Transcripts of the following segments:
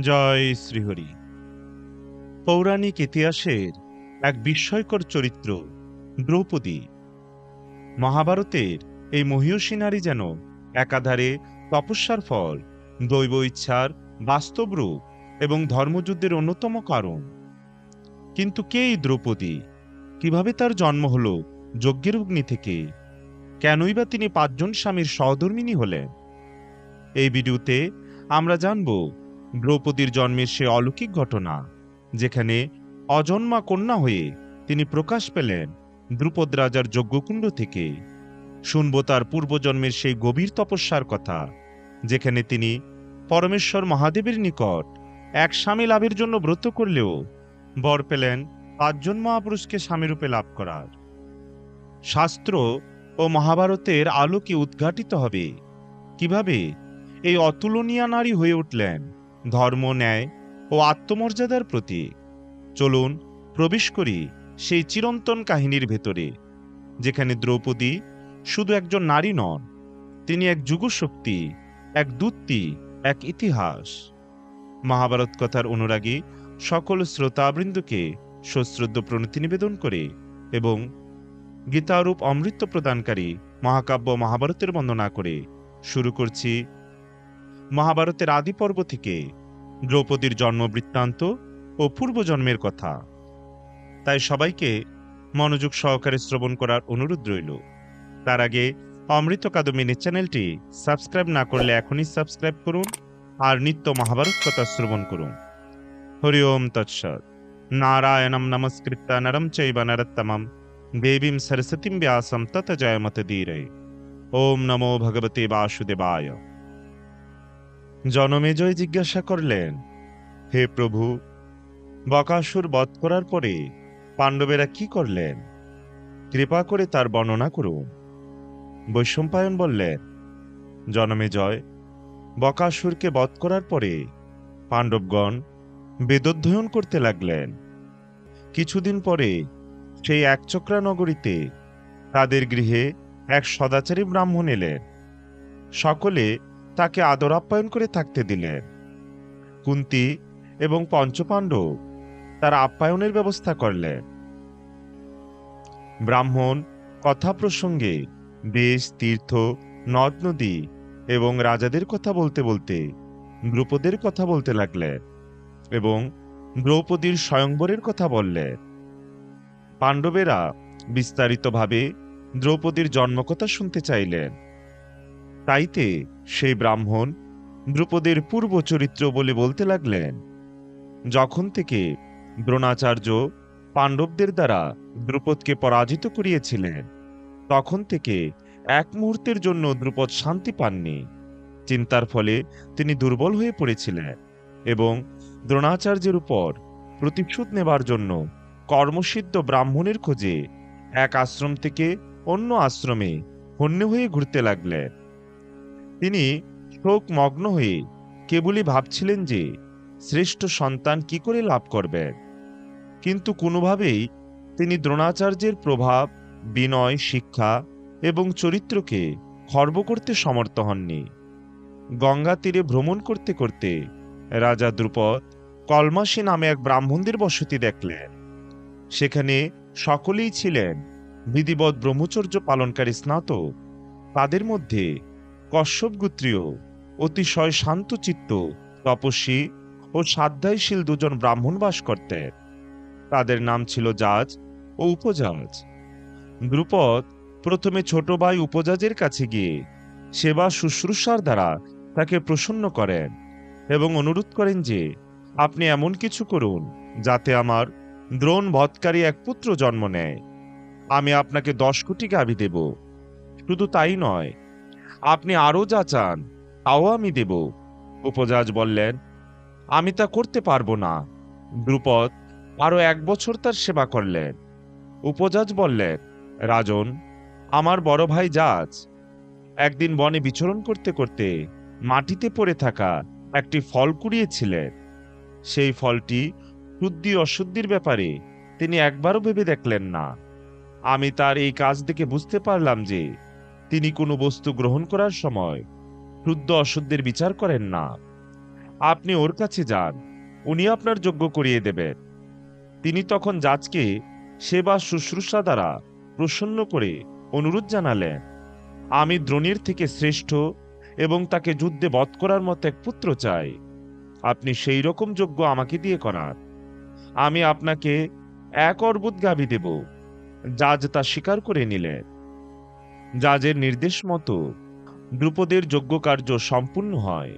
জয় শ্রীহরি। পৌরাণিক ইতিহাসের এক বিস্ময়কর চরিত্র, দ্রৌপদী। মহাভারতের এই মহীয়সী নারী যেন একাধারে তপস্যার ফল, দৈব ইচ্ছার বাস্তব রূপ এবং ধর্মযুদ্ধের অন্যতম কারণ। কিন্তু কে এই দ্রৌপদী? কীভাবে তার জন্ম হলো যজ্ঞের অগ্নি থেকে? কেনই বা তিনি পাঁচজন স্বামীর সহধর্মিনী হলেন? এই ভিডিওতে আমরা জানব দ্রৌপদীর জন্মের সে অলৌকিক ঘটনা, যেখানে অজন্মা কন্যা হয়ে তিনি প্রকাশ পেলেন দ্রুপদ রাজার যজ্ঞকুণ্ড থেকে। শুনব তার পূর্বজন্মের সেই গভীর তপস্যার কথা, যেখানে তিনি পরমেশ্বর মহাদেবের নিকট এক স্বামী লাভের জন্য ব্রত করলেও বর পেলেন পাঁচজন মহাপুরুষকে স্বামীরূপে লাভ করার। শাস্ত্র ও মহাভারতের আলোকে উদ্ঘাটিত হবে। কীভাবে এই অতুলনীয় নারী হয়ে উঠলেন ধর্ম, ন্যায় ও আত্মমর্যাদার প্রতীক। চলুন প্রবেশ করি সেই চিরন্তন কাহিনীর ভেতরে, যেখানে দ্রৌপদী শুধু একজন নারী নন, তিনি এক যুগশক্তি, এক দূতি, এক ইতিহাস। মহাভারত কথার অনুরাগী সকল শ্রোতাবৃন্দকে সশ্রদ্ধ প্রণতি নিবেদন করে এবং গীতারূপ অমৃত প্রদানকারী মহাকাব্য মহাভারতের বন্দনা করে শুরু করছি মহাভারতের আদি পর্ব থেকে দ্রৌপদীর জন্ম বৃত্তান্ত ও পূর্বজন্মের কথা। তাই সবাইকে মনোযোগ সহকারে শ্রবণ করার অনুরোধ রইল। তার আগে অমৃত কাদমিনী চ্যানেলটি সাবস্ক্রাইব না করলে এখনই সাবস্ক্রাইব করুন আর নিত্য মহাভারত কথা শ্রবণ করুন। হরি ওম তৎসৎ। নারায়ণম নমস্কৃত্য নরম চৈব নরত্তমম। দেবীম সরস্বতীম ব্যাসম তত জয়মত ধীরে। ওম নমো ভগবতে বাসুদেবায়। জনমেজয় জিজ্ঞাসা করলেন, হে প্রভু, বকাসুর বধ করার পরে পাণ্ডবেরা কি করলেন? কৃপা করে তার বর্ণনা করুন। বৈশম্পায়ন বললেন জনমেজয় বকাসুরকে বধ করার পরে পাণ্ডবগণ বেদোধ্যয়ন করতে লাগলেন। কিছুদিন পরে সেই একচক্রা নগরীতে তাদের গৃহে এক সদাচারী ব্রাহ্মণ এলেন। সকলে তাকে আদর আপ্যায়ন করে থাকতে দিলেন কুন্তি এবং পঞ্চপাণ্ডব তার আপ্যায়নের ব্যবস্থা করলেন ব্রাহ্মণ কথা প্রসঙ্গে দেশ তীর্থ, নদ নদী এবং রাজাদের কথা বলতে বলতে দ্রৌপদের কথা বলতে লাগলেন এবং দ্রৌপদীর স্বয়ংবরের কথা বললেন পাণ্ডবেরা বিস্তারিতভাবে দ্রৌপদীর জন্মকথা শুনতে চাইলেন তাইতে সেই ব্রাহ্মণ দ্রুপদের পূর্ব চরিত্র বলে বলতে লাগলেন, যখন থেকে দ্রোণাচার্য পাণ্ডবদের দ্বারা দ্রুপদকে পরাজিত করিয়েছিলেন, তখন থেকে এক মুহূর্তের জন্য দ্রুপদ শান্তি পাননি। চিন্তার ফলে তিনি দুর্বল হয়ে পড়েছিলেন এবং দ্রোণাচার্যের উপর প্রতিশোধ নেবার জন্য কর্মসিদ্ধ ব্রাহ্মণের খোঁজে এক আশ্রম থেকে অন্য আশ্রমে হন্য হয়ে ঘুরতে লাগলেন। তিনি শোক মগ্ন হয়ে কেবলই ভাবছিলেন যে শ্রেষ্ঠ সন্তান কি করে লাভ করবেন। কিন্তু কোনোভাবেই তিনি দ্রোণাচার্যের প্রভাব, বিনয়, শিক্ষা এবং চরিত্রকে খর্ব করতে সমর্থ হননি। গঙ্গা তীরে ভ্রমণ করতে করতে রাজা দ্রুপদ কলমাসী নামে এক ব্রাহ্মণদের বসতি দেখলেন। সেখানে সকলেই ছিলেন বিধিবৎ ব্রহ্মচর্য পালনকারী স্নাতক। তাদের মধ্যে কশ্যপ গোত্রীয় অতিশয় শান্তচিত্ত তপস্বী ও সাধ্যায়শীল দুজন ব্রাহ্মণ বাস করতেন তাদের নাম ছিল জাজ ও উপজাজ। দ্রুপদ প্রথমে ছোট ভাই উপজাজের কাছে গিয়ে সেবা শুশ্রূষার দ্বারা তাকে প্রসন্ন করেন এবং অনুরোধ করেন যে, আপনি এমন কিছু করুন যাতে আমার দ্রোণ বধকারী এক পুত্র জন্ম নেয়। আমি আপনাকে দশ কোটি গাভী দেব। শুধু তাই নয় আপনি আরও যা চান, তাও আমি দেব। উপজাজ বললেন, আমি তা করতে পারব না। দ্রুপদ আরও এক বছর তার সেবা করলেন। উপজাজ বললেন, রাজন, আমার বড় ভাই জাজ, একদিন বনে বিচরণ করতে করতে মাটিতে পড়ে থাকা একটি ফল কুড়িয়েছিলেন। সেই ফলটি শুদ্ধি অশুদ্ধির ব্যাপারে তিনি একবারও ভেবে দেখলেন না। আমি তার এই কাজ দেখে বুঝতে পারলাম যে তিনি কোনো বস্তু গ্রহণ করার সময় শুদ্ধ অশুদ্ধের বিচার করেন না। আপনি ওর কাছে যান, উনি আপনার যোগ্য করিয়ে দেবেন তিনি তখন জাজকে সেবা শুশ্রূষা দ্বারা প্রসন্ন করে অনুরোধ জানালেন, আমি দ্রোণীর থেকে শ্রেষ্ঠ এবং তাকে যুদ্ধে বধ করার মতো এক পুত্র চাই। আপনি সেই রকম যোগ্য আমাকে দিয়ে করান। আমি আপনাকে এক অর্বুদ গাভী দেব। জাজ তা স্বীকার করে নিলেন। জাজের নির্দেশ মতো দ্রুপদের কার্য সম্পূর্ণ হয়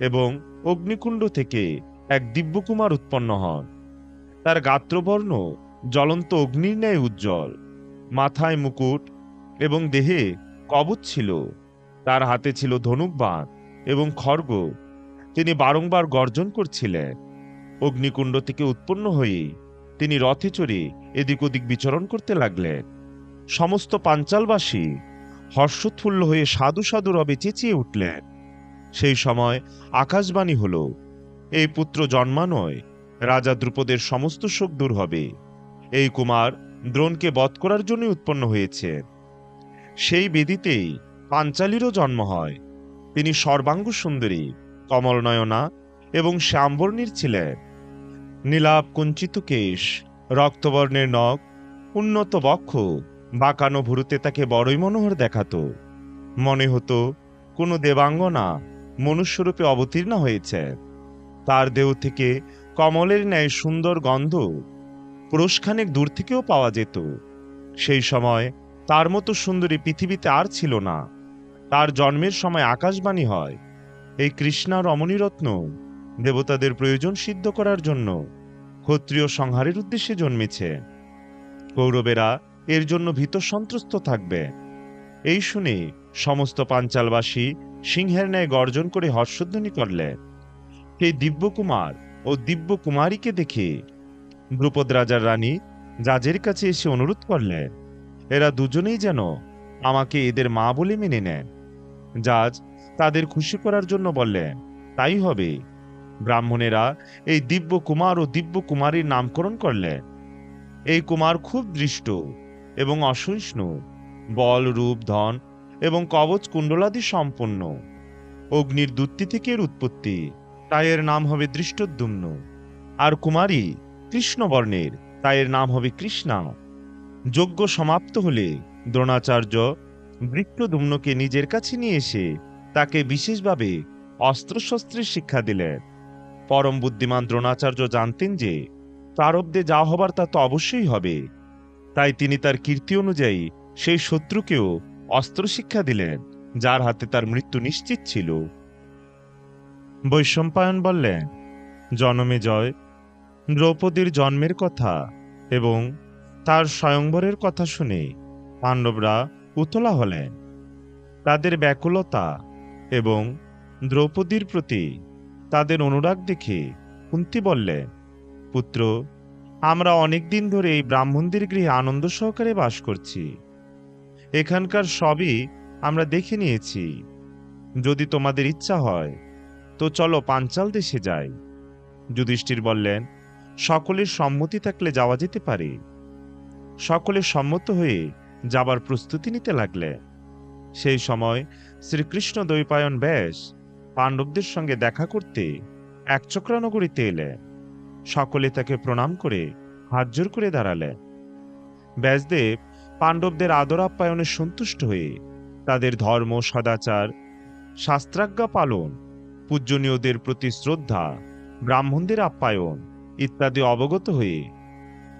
এবং অগ্নিকুণ্ড থেকে এক দিব্যকুমার উৎপন্ন হন। তার গাত্রবর্ণ জ্বলন্ত অগ্নির ন্যায় উজ্জ্বল, মাথায় মুকুট এবং দেহে কবচ ছিল। তার হাতে ছিল ধনুক বাণ এবং খর্গ তিনি বারংবার গর্জন করছিলেন। অগ্নিকুণ্ড থেকে উৎপন্ন হয়ে তিনি রথে চড়ে এদিক ওদিক বিচরণ করতে লাগলেন। সমস্ত পাঞ্চালবাসী হর্ষোৎফুল্ল হয়ে সাধু সাধু রবে চেঁচিয়ে উঠলেন। সেই সময় আকাশবাণী হল, এই পুত্র জন্মানয় রাজা দ্রুপদের সমস্ত শোক দূর হবে। এই কুমার দ্রোণকে বধ করার জন্য উৎপন্ন হয়েছে। সেই বেদিতেই পাঞ্চালিরও জন্ম হয়। তিনি সর্বাঙ্গ সুন্দরী, কমলনয়না এবং শ্যামবর্ণীর ছিলেন। নীলাপ কুঞ্চিত কেশ, রক্তবর্ণের নখ, উন্নত বক্ষ বাঁকানো ভুরুতে তাকে বড়ই মনোহর দেখাতো। মনে হতো, কোনো দেবাঙ্গনা মনুষ্যরূপে অবতীর্ণ হয়েছে। তার দেহ থেকে কমলের ন্যায় সুন্দর গন্ধ পুরুষখানেক দূর থেকেও পাওয়া যেত। সেই সময় তার মতো সুন্দরী পৃথিবীতে আর ছিল না। তার জন্মের সময় আকাশবাণী হয়, এই কৃষ্ণা রমণীরত্ন দেবতাদের প্রয়োজন সিদ্ধ করার জন্য ক্ষত্রিয় সংহারের উদ্দেশ্যে জন্মেছে। কৌরবেরা এর জন্য ভীত সন্ত্রস্ত থাকবে। এই শুনে সমস্ত পাঞ্চালবাসী সিংহের ন্যায় গর্জন করে হর্ষধ্বনি করলেন সেই দিব্যকুমার ও দিব্য কুমারীকে দেখে দ্রুপদ রাজার রানী জাজের কাছে এসে অনুরোধ করলেন এরা দুজনেই যেন আমাকে এদের মা বলে মেনে নেন জাজ তাদের খুশি করার জন্য বললেন তাই হবে। ব্রাহ্মণেরা এই দিব্য কুমার ও দিব্য কুমারীর নামকরণ করলেন এই কুমার খুব দৃষ্ট। এবং অসহিষ্ণু, বল, রূপ, ধন এবং কবচ কুণ্ডলাদি সম্পন্ন অগ্নির দুত্তি থেকে এর উৎপত্তি, তাই এর নাম হবে দৃষ্টদ্যুম্ন। আর কুমারী, কৃষ্ণবর্ণের, তাই এর নাম হবে কৃষ্ণা। যজ্ঞ সমাপ্ত হলে দ্রোণাচার্য বৃক্ষদুম্নকে নিজের কাছে নিয়ে এসে তাকে বিশেষভাবে অস্ত্রশস্ত্রের শিক্ষা দিলেন। পরম বুদ্ধিমান দ্রোণাচার্য জানতেন যে তারব্দে যা হবার তা তো অবশ্যই হবে। তাই তিনি তার কীর্তি অনুযায়ী সেই শত্রুকেও অস্ত্র শিক্ষা দিলেন, যার হাতে তার মৃত্যু নিশ্চিত ছিল। বৈশম্পায়ন বললেন, জনমে জয়, দ্রৌপদীর জন্মের কথা এবং তার স্বয়ংবরের কথা শুনে পাণ্ডবরা উতলা হলেন। তাদের ব্যাকুলতা এবং দ্রৌপদীর প্রতি তাদের অনুরাগ দেখে কুন্তি বললেন, পুত্র আমরা অনেক দিন ধরে এই ব্রাহ্মণদের গৃহে আনন্দ সহকারে বাস করছি। এখানকার সবই আমরা দেখে নিয়েছি। যদি তোমাদের ইচ্ছা হয়, তো চলো পাঞ্চাল দেশে যাই। যুধিষ্ঠির বললেন সকলের সম্মতি থাকলে যাওয়া যেতে পারে। সকলে সম্মত হয়ে যাবার প্রস্তুতি নিতে লাগলে। সেই সময় শ্রীকৃষ্ণ দ্বৈপায়ন ব্যাস পাণ্ডবদের সঙ্গে দেখা করতে একচক্রা নগরীতে এলে সকলে তাকে প্রণাম করে হাত জোর করে দাঁড়ালেন। ব্যাসদেব পাণ্ডবদের আদর আপ্যায়নে সন্তুষ্ট হয়ে তাদের ধর্ম, সদাচার, শাস্ত্রাজ্ঞা পালন, পূজনীয়দের প্রতি শ্রদ্ধা, ব্রাহ্মণদের আপ্যায়ন ইত্যাদি অবগত হয়ে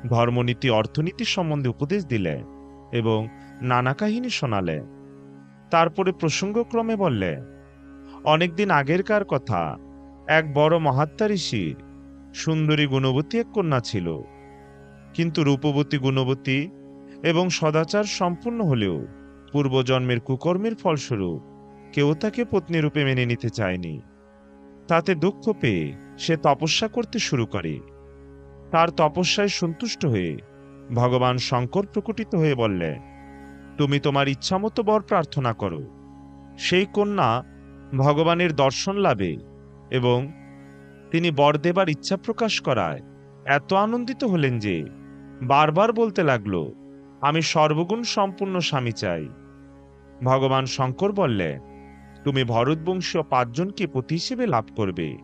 ধর্মনীতি, অর্থনীতি সম্বন্ধে উপদেশ দিলেন এবং নানা কাহিনী শোনালেন। তারপরে প্রসঙ্গক্রমে বললে অনেকদিন আগেরকার কথা, এক বড় মহাত্মা ঋষির সুন্দরী গুণবতী এক কন্যা ছিল। কিন্তু রূপবতী গুণবতী এবং সদাচার সম্পূর্ণ হলেও পূর্বজন্মের কুকর্মের ফলস্বরূপ কেউ তাকে পত্নীরূপে মেনে নিতে চায়নি। তাতে দুঃখ পেয়ে সে তপস্যা করতে শুরু করে। তার তপস্যায় সন্তুষ্ট হয়ে ভগবান শঙ্কর প্রকটিত হয়ে বললে তুমি তোমার ইচ্ছামতো বর প্রার্থনা করো। সেই কন্যা ভগবানের দর্শন লাভে এবং তিনি বর দেবার ইচ্ছা প্রকাশ করায়। এত আনন্দিত হলেন যে, বারবার বলতে লাগল, আমি সর্বগুণ সম্পূর্ণ স্বামী চাই। ভগবান শঙ্কর বললেন, তুমি ভরতবংশীয় পাঁচজনকে পতি হিসেবে লাভ করবে।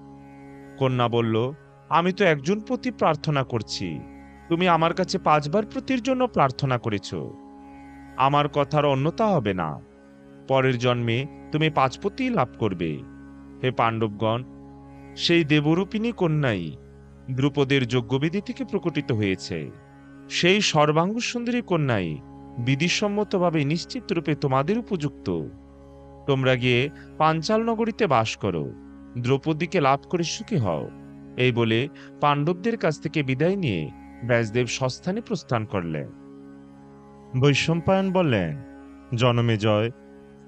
কন্যা বলল, আমি তো একজন প্রতি প্রার্থনা করছি। তুমি আমার কাছে পাঁচবার প্রতির জন্য প্রার্থনা করেছ। আমার কথার অন্যতা হবে না। পরের জন্মে তুমি পাঁচপতি লাভ করবে। হে পাণ্ডবগণ সেই দেবরূপিণী কন্যাই দ্রুপদের যজ্ঞবেদী থেকে প্রকটিত হয়েছে। সেই সর্বাঙ্গ সুন্দরী কন্যাই বিধিসম্মতভাবে নিশ্চিত রূপে তোমাদের উপযুক্ত। তোমরা গিয়ে পাঞ্চাল নগরীতে বাস করো। দ্রৌপদীকে লাভ করে সুখী হও। এই বলে পাণ্ডবদের কাছ থেকে বিদায় নিয়ে ব্যাসদেব সস্থানে প্রস্থান করলেন। বৈশম্পায়ন বললেন, জনমে জয়।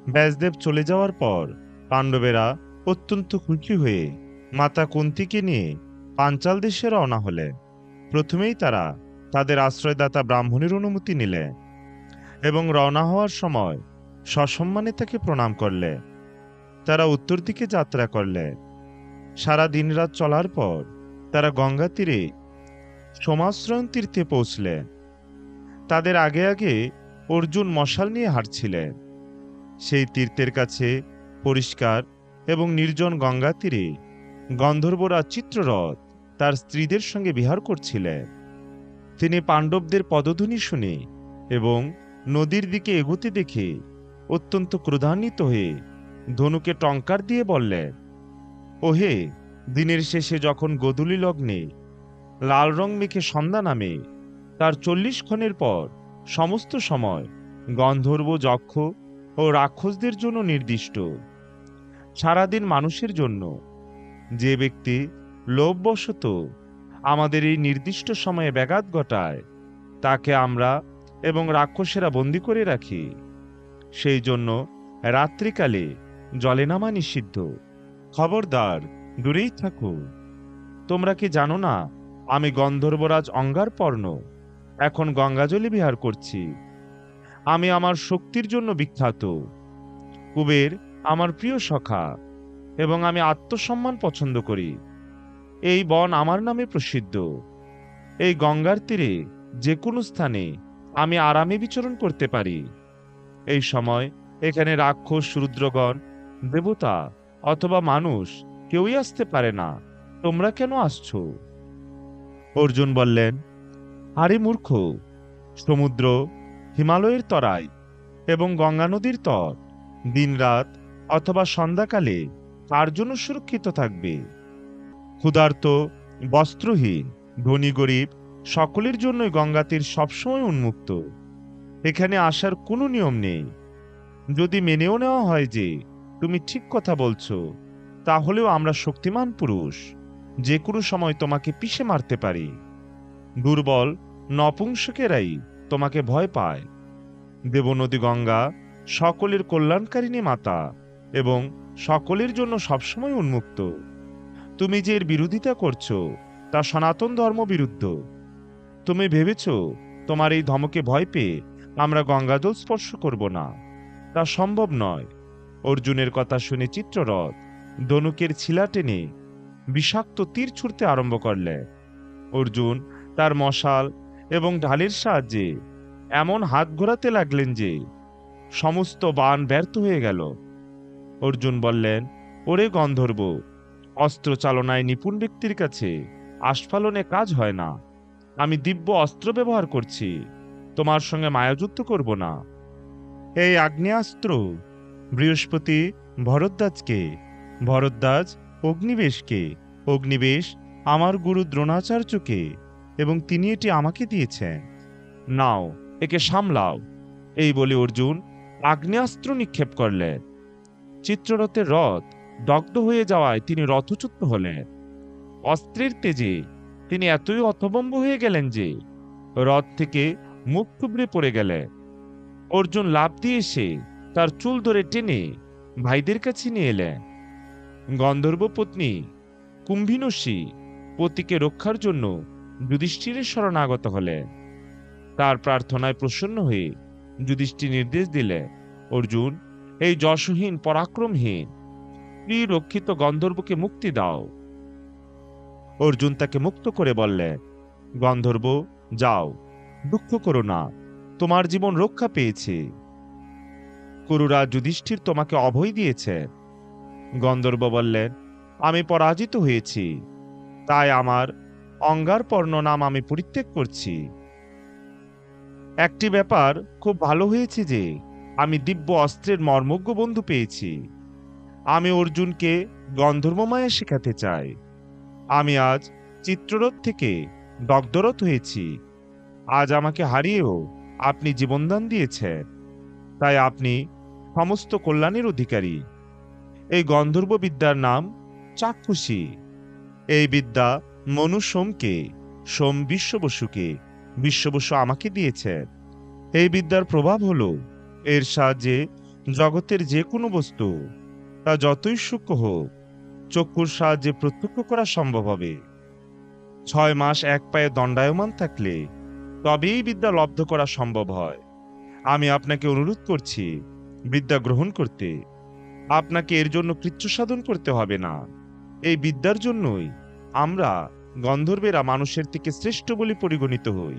ব্যাসদেব চলে যাওয়ার পর পাণ্ডবেরা অত্যন্ত খুশি হয়ে মাতা কুন্তিকে নিয়ে পাঞ্চাল দেশে রওনা হলেন প্রথমেই তারা তাদের আশ্রয়দাতা ব্রাহ্মণের অনুমতি নিলে এবং রওনা হওয়ার সময় সসম্মানে তাকে প্রণাম করলে। তারা উত্তর দিকে যাত্রা করলে। সারা দিন রাত চলার পর তারা গঙ্গা তীরে সমাশ্রয়ণ তীর্থে পৌঁছলে। তাদের আগে আগে অর্জুন মশাল নিয়ে হাঁটছিলেন সেই তীর্থের কাছে পরিষ্কার এবং নির্জন গঙ্গা তীরে গন্ধর্বরা চিত্ররথ তার স্ত্রীদের সঙ্গে বিহার করছিলেন। তিনি পাণ্ডবদের পদধ্বনি শুনে এবং নদীর দিকে এগোতে দেখে অত্যন্ত ক্রোধান্বিত হয়ে ধনুকে টঙ্কার দিয়ে বললেন, ওহে, দিনের শেষে যখন গোধূলি লগ্নে লাল রং মেখে সন্ধ্যা নামে, তার চল্লিশ ক্ষণের পর সমস্ত সময় গন্ধর্ব, যক্ষ ও রাক্ষসদের জন্য নির্দিষ্ট। সারাদিন মানুষের জন্য যে ব্যক্তি লোভবশত আমাদের এই নির্দিষ্ট সময়ে ব্যাঘাত ঘটায়, তাকে আমরা এবং রাক্ষসেরা বন্দি করে রাখি। সেই জন্য রাত্রিকালে জলে নামা নিষিদ্ধ। খবরদার, দূরেই থাকো। তোমরা কি জানো না, আমি গন্ধর্বরাজ অঙ্গার পর্ণ এখন গঙ্গাজলে বিহার করছি। আমি আমার শক্তির জন্য বিখ্যাত। কুবের, আমার প্রিয় সখা। এবং আমি আত্মসম্মান পছন্দ করি। এই বন আমার নামে প্রসিদ্ধ। এই গঙ্গার তীরে যে কোনো স্থানে আমি আরামে বিচরণ করতে পারি। এই সময় এখানে রাক্ষস, রুদ্রগণ, দেবতা অথবা মানুষ কেউই আসতে পারে না। তোমরা কেন আসছো? অর্জুন বললেন, আরে মূর্খ, সমুদ্র, হিমালয়ের তরাই এবং গঙ্গা নদীর তট দিনরাত অথবা সন্ধ্যাকালে কার জন্য সুরক্ষিত থাকবে। ক্ষুধার্ত, বস্ত্রহীন, ধনী গরিব সকলের জন্যই গঙ্গা তীর সবসময় উন্মুক্ত। এখানে আসার কোনো নিয়ম নেই। যদি মেনেও নেওয়া হয় যে তুমি ঠিক কথা বলছো, তাহলেও আমরা শক্তিমান পুরুষ। যে কোনো সময় তোমাকে পিষে মারতে পারি। দুর্বল, নপুংসকেরাই তোমাকে ভয় পায়। দেবনদী গঙ্গা সকলের কল্যাণকারিণী মাতা এবং সকলের জন্য সবসময় উন্মুক্ত। তুমি যে এর বিরোধিতা করছ, তা সনাতন ধর্ম বিরুদ্ধ। তুমি ভেবেছ, তোমার এই ধমকে ভয় পেয়ে আমরা গঙ্গাজল স্পর্শ করব না। তা সম্ভব নয়। অর্জুনের কথা শুনে চিত্ররথ ধনুকের ছিলা টেনে বিষাক্ত তীর ছুঁড়তে আরম্ভ করলে। অর্জুন তার মশাল এবং ঢালের সাহায্যে এমন হাত ঘোরাতে লাগলেন যে সমস্ত বান ব্যর্থ হয়ে গেল। অর্জুন বললেন, ওরে গন্ধর্ব, অস্ত্র চালনায় নিপুণ ব্যক্তির কাছে আস্ফালনে কাজ হয় না। আমি দিব্য অস্ত্র ব্যবহার করছি, তোমার সঙ্গে মায়াযুদ্ধ করব না। এই আগ্নেয়াস্ত্র বৃহস্পতি ভরদ্বাজকে, ভরদ্বাজ অগ্নিবেশকে, অগ্নিবেশ আমার গুরু দ্রোণাচার্যকে, এবং তিনি এটি আমাকে দিয়েছেন। নাও, একে সামলাও। এই বলে অর্জুন আগ্নেয়াস্ত্র নিক্ষেপ করলেন। চিত্ররথের রথ দগ্ধ হয়ে যাওয়ায় তিনি রথচ্যুত হলেন। অস্ত্রের তেজে তিনি এতই অথবম্ব হয়ে গেলেন যে রথ থেকে মুখ থুবড়ে পড়ে গেলেন। অর্জুন লাভ দিয়ে এসে তার চুল ধরে টেনে ভাইদের কাছে নিয়ে এলেন। গন্ধর্ব পত্নী, কুম্ভিনসী পতিকে রক্ষার জন্য যুধিষ্ঠিরের শরণাগত হলেন। তার প্রার্থনায় প্রসন্ন হয়ে যুধিষ্ঠির নির্দেশ দিলে অর্জুন এই যশহীন পরাক্রমহীন রক্ষিত গন্ধর্বকে মুক্তি দাও। অর্জুন তাকে মুক্ত করে বললেন গন্ধর্ব, যাও, দুঃখ করো না, তোমার জীবন রক্ষা পেয়েছে। কুরুরা যুধিষ্ঠির তোমাকে অভয় দিয়েছে। গন্ধর্ব বললেন আমি পরাজিত হয়েছি, তাই আমার অঙ্গারপর্ণ নাম আমি পরিত্যাগ করছি। একটি ব্যাপার খুব ভালো হয়েছে যে আমি দিব্য অস্ত্রের মর্মজ্ঞ বন্ধু পেয়েছি। আমি অর্জুনকে গন্ধর্বমায়া শেখাতে চাই। আমি আজ চিত্ররথ থেকে দগ্ধরথ হয়েছি। আজ আমাকে হারিয়েও আপনি জীবনদান দিয়েছেন। তাই আপনি সমস্ত কল্যাণের অধিকারী। এই গন্ধর্ব বিদ্যার নাম চাক্ষুষী। এই বিদ্যা মনু সোমকে সোম বিশ্ববসুকে, বিশ্ববসু আমাকে দিয়েছেন। এই বিদ্যার প্রভাব হলো এর সাহায্যে জগতের যে কোনো বস্তু, তা যতই সূক্ষ্ম হোক, চক্ষুর সাহায্যে প্রত্যক্ষ করা সম্ভব হবে। ছয় মাস এক পায়ে দণ্ডায়মান থাকলে তবেই বিদ্যা লব্ধ করা সম্ভব হয়। আমি আপনাকে অনুরোধ করছি, বিদ্যা গ্রহণ করতে। আপনাকে এর জন্য কৃচ্ছ সাধন করতে হবে না। এই বিদ্যার জন্যই আমরা গন্ধর্বেরা মানুষের থেকে শ্রেষ্ঠ বলে পরিগণিত হই।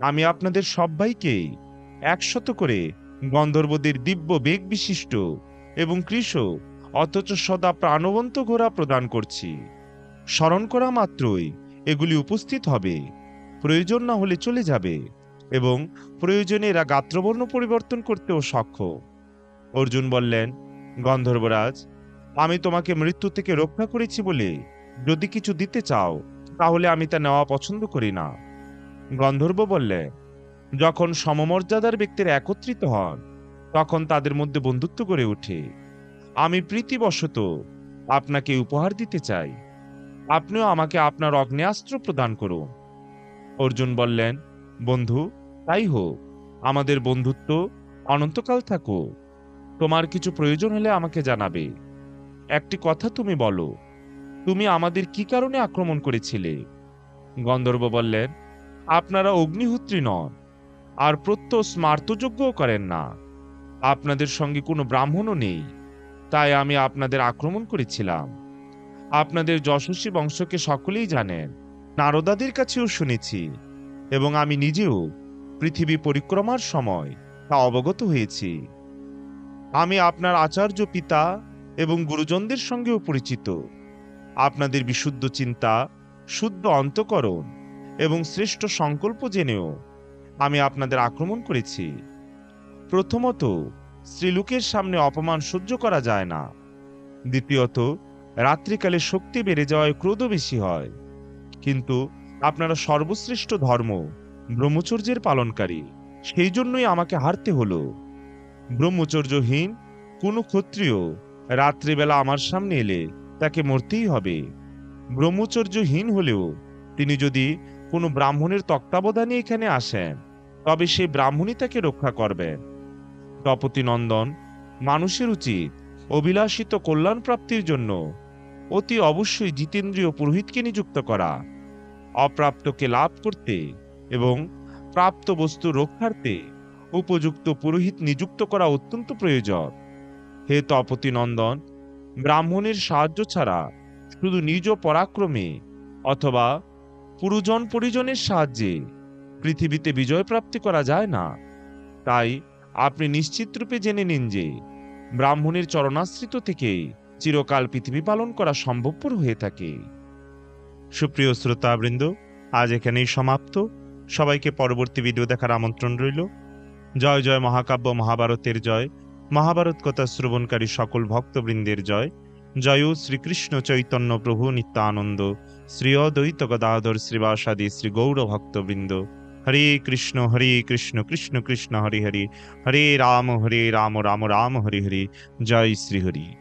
আমি আপনাদের সবাইকেই একশত করে গন্ধর্বদের দিব্য বেগ বিশিষ্ট এবং কৃষ অথচ সদা প্রাণবন্ত ঘোড়া প্রদান করছি। স্মরণ করা মাত্রই এগুলি উপস্থিত হবে। প্রয়োজন না হলে চলে যাবে এবং প্রয়োজনে এরা গাত্রবর্ণ পরিবর্তন করতেও সক্ষম। অর্জুন বললেন, গন্ধর্বরাজ, আমি তোমাকে মৃত্যু থেকে রক্ষা করেছি বলে যদি কিছু দিতে চাও, তাহলে আমি তা নেওয়া পছন্দ করি না। গন্ধর্ব বললেন যখন সমমর্যাদার ব্যক্তিরা একত্রিত হন, তখন তাদের মধ্যে বন্ধুত্ব গড়ে ওঠে। আমি প্রীতিবশত আপনাকে উপহার দিতে চাই। আপনিও আমাকে আপনার অগ্নেয়াস্ত্র প্রদান করুন। অর্জুন বললেন, বন্ধু, তাই হোক। আমাদের বন্ধুত্ব অনন্তকাল থাকো। তোমার কিছু প্রয়োজন হলে আমাকে জানাবে। একটি কথা তুমি বলো, তুমি আমাদের কি কারণে আক্রমণ করেছিলে? গন্ধর্ব বললেন, আপনারা অগ্নিহোত্রী নন। আর প্রত্যহ স্মার্তযোগ্যও করেন না। আপনাদের সঙ্গে কোনো ব্রাহ্মণও নেই, তাই আমি আপনাদের আক্রমণ করেছিলাম। আপনাদের যশস্বী বংশকে সকলেই জানেন, নারদাদের কাছেও শুনেছি, এবং আমি নিজেও পৃথিবী পরিক্রমার সময় তা অবগত হয়েছি। আমি আপনার আচার্য পিতা এবং গুরুজনদের সঙ্গেও পরিচিত। আপনাদের বিশুদ্ধ চিন্তা, শুদ্ধ অন্তকরণ এবং শ্রেষ্ঠ সংকল্প জেনেও আমি আপনাদের আক্রমণ করেছি। প্রথমত স্ত্রীলোকের সামনে অপমান সহ্য করা যায় না। দ্বিতীয়ত, রাত্রিকালে শক্তি বেড়ে যাওয়ায় ক্রোধ বেশি হয়। কিন্তু আপনারা সর্বশ্রেষ্ঠ ধর্ম, ব্রহ্মচর্যের পালনকারী সেই জন্যই আমাকে হারতে হলো। ব্রহ্মচর্যহীন, কোনো ক্ষত্রিয় রাত্রিবেলা আমার সামনে এলে তাকে মরতেই হবে। ব্রহ্মচর্যহীন হলেও তিনি যদি কোনো ব্রাহ্মণের তত্ত্বাবধানে এখানে আসেন তবে সেই ব্রাহ্মণই তাকে রক্ষা তপতি নন্দন মানুষের উচিত অভিলাষিত কল্যাণ প্রাপ্তির জন্য অতি অবশ্যই জিতেন্দ্রীয় পুরোহিতকে নিযুক্ত করা, অপ্রাপ্তকে লাভ করতে এবং প্রাপ্ত বস্তু রক্ষার্থে উপযুক্ত পুরোহিত নিযুক্ত করা অত্যন্ত প্রয়োজন। হে তপতি নন্দন ব্রাহ্মণের সাহায্য ছাড়া শুধু নিজ পরাক্রমে অথবা পুরুজন পরিজনের সাহায্যে পৃথিবীতে বিজয় প্রাপ্তি করা যায় না। তাই আপনি নিশ্চিত রূপে জেনে নিন যে ব্রাহ্মণের চরণাশ্রিত থেকে চিরকাল পৃথিবী পালন করা সম্ভবপর হয়ে থাকে। সুপ্রিয় শ্রোতাবৃন্দ, আজ এখানেই সমাপ্ত। সবাইকে পরবর্তী ভিডিও দেখার আমন্ত্রণ রইল। জয় জয় মহাকাব্য মহাভারতের জয়। মহাভারত কথা শ্রবণকারী সকল ভক্তবৃন্দের জয়। জয় শ্রীকৃষ্ণ চৈতন্য প্রভু নিত্যানন্দ শ্রী অদ্বৈত গদাধর শ্রীবাসাদি শ্রী গৌরভক্তবৃন্দ হরে কৃষ্ণ হরে কৃষ্ণ কৃষ্ণ কৃষ্ণ, হরি হরে। হরে রাম হরে রাম রাম রাম, হরি হরি। জয় শ্রী হরি